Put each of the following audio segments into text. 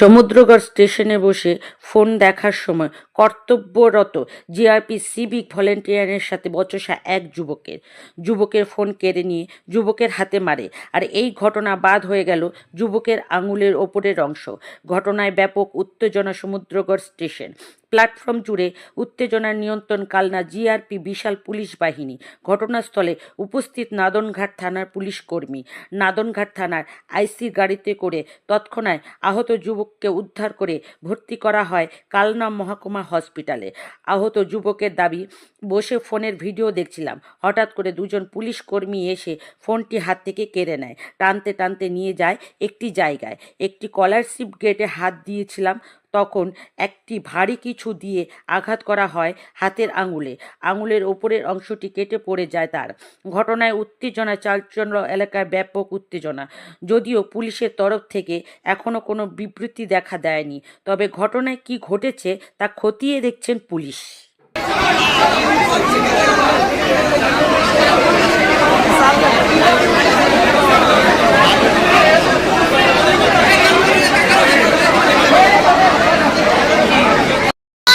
সমুদ্রগড় স্টেশনে বসে ফোন দেখার সময় কর্তব্যরত জিআরপি সিভিক ভলেন্টিয়ারের সাথে বচসা এক যুবকের। যুবকের ফোন কেড়ে নিয়ে যুবকের হাতে মারে আর এই ঘটনা বাদ হয়ে গেল যুবকের আঙুলের ওপরের অংশ। ঘটনায় ব্যাপক উত্তেজনা সমুদ্রগড় স্টেশন। প্ল্যাটফর্ম জুড়ে উত্তেজনার নিয়ন্ত্রণ কালনা জিআরপি বিশাল পুলিশ বাহিনী। ঘটনাস্থলে উপস্থিত নাদনঘাট থানার পুলিশ কর্মী। নাদনঘাট থানার আইসির গাড়িতে করে তৎক্ষণাৎ আহত যুবককে উদ্ধার করে ভর্তি করা হয় কালনা মহকুমা হসপিটালে। আহত যুবকের দাবি, বসে ফোনের ভিডিও দেখছিলাম। হঠাৎ করে দুজন পুলিশ কর্মী এসে ফোনটি হাত থেকে কেড়ে নেয়। টানতে টানতে নিয়ে যায় একটি জায়গায়। একটি কলারশিপ গেটে হাত দিয়েছিলাম তখন একটি ভারী কিছু দিয়ে আঘাত করা হয় হাতের আঙুলে। আঙুলের ওপরের অংশটি কেটে পড়ে যায় তার। ঘটনায় উত্তেজনা চালচন্দ্র এলাকায় ব্যাপক উত্তেজনা। যদিও পুলিশের তরফ থেকে এখনও কোনো বিবৃতি দেখা দেয়নি। তবে ঘটনায় কি ঘটেছে তা খতিয়ে দেখছেন পুলিশ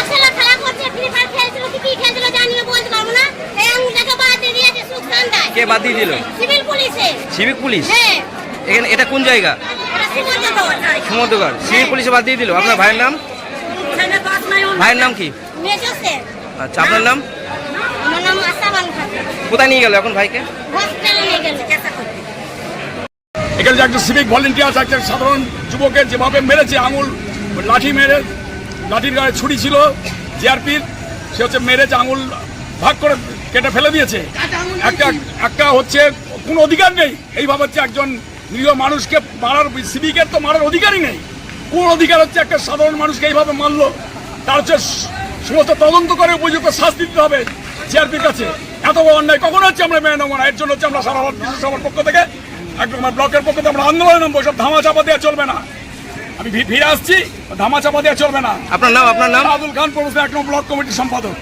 ছেলে খেলা করছে ফ্রি ফায়ার খেলছিল কি কি খেলছিল জানিয়ে বলতে পারব না এই আঙুলটাকে বাদ দিয়ে দিয়েছে সুখ ঠান্ডায় কে বাদ দিয়ে দিল? সিভিল পুলিশে। Civic police? হ্যাঁ। এখানে এটা কোন জায়গা। সমুদ্রগড় সিভিক পুলিশে বাদ দিয়ে দিল? আপনার ভাইয়ের নাম? ভাইয়ের নাম কি? আচ্ছা আপনার নাম? কোথায় নিয়ে গেল এখন ভাইকে? এখানে যে একটা সিভিক ভলেন্টিয়ার একটা সাধারণ যুবকের যেভাবে মেরেছে আঙুল লাঠি মেরে লাঠির গায়ে ছুরি ছিল জিআরপির সে হচ্ছে মেরেছে আঙুল ভাগ করে কেটে ফেলে দিয়েছে। একটা একটা হচ্ছে কোনো অধিকার নেই। এইভাবে হচ্ছে একজন নিরীহ মানুষকে মারার সিভিকের তো মারার অধিকারই নেই। কোন অধিকার হচ্ছে একটা সাধারণ মানুষকে এইভাবে মারলো? তার হচ্ছে সমস্ত তদন্ত করে উপযুক্ত শাস্তি দিতে হবে জিআরপির কাছে। এত বড় অন্যায় কখন হচ্ছে আমরা মেনে নেব না? এর জন্য হচ্ছে আমরা সারা বিশ্ব সবার পক্ষ থেকে একদম আমার ব্লকের পক্ষ থেকে আমরা আন্দোলনে নামবো। সব ধামা চাপা দেওয়া চলবে না। আমি ফিরে আসছি ধামা চাপা দেওয়া চলবে না। আপনার নাম আপনার নাম? আব্দুল খান পৌরসভা এক নম্বর ব্লক কমিটির সম্পাদক।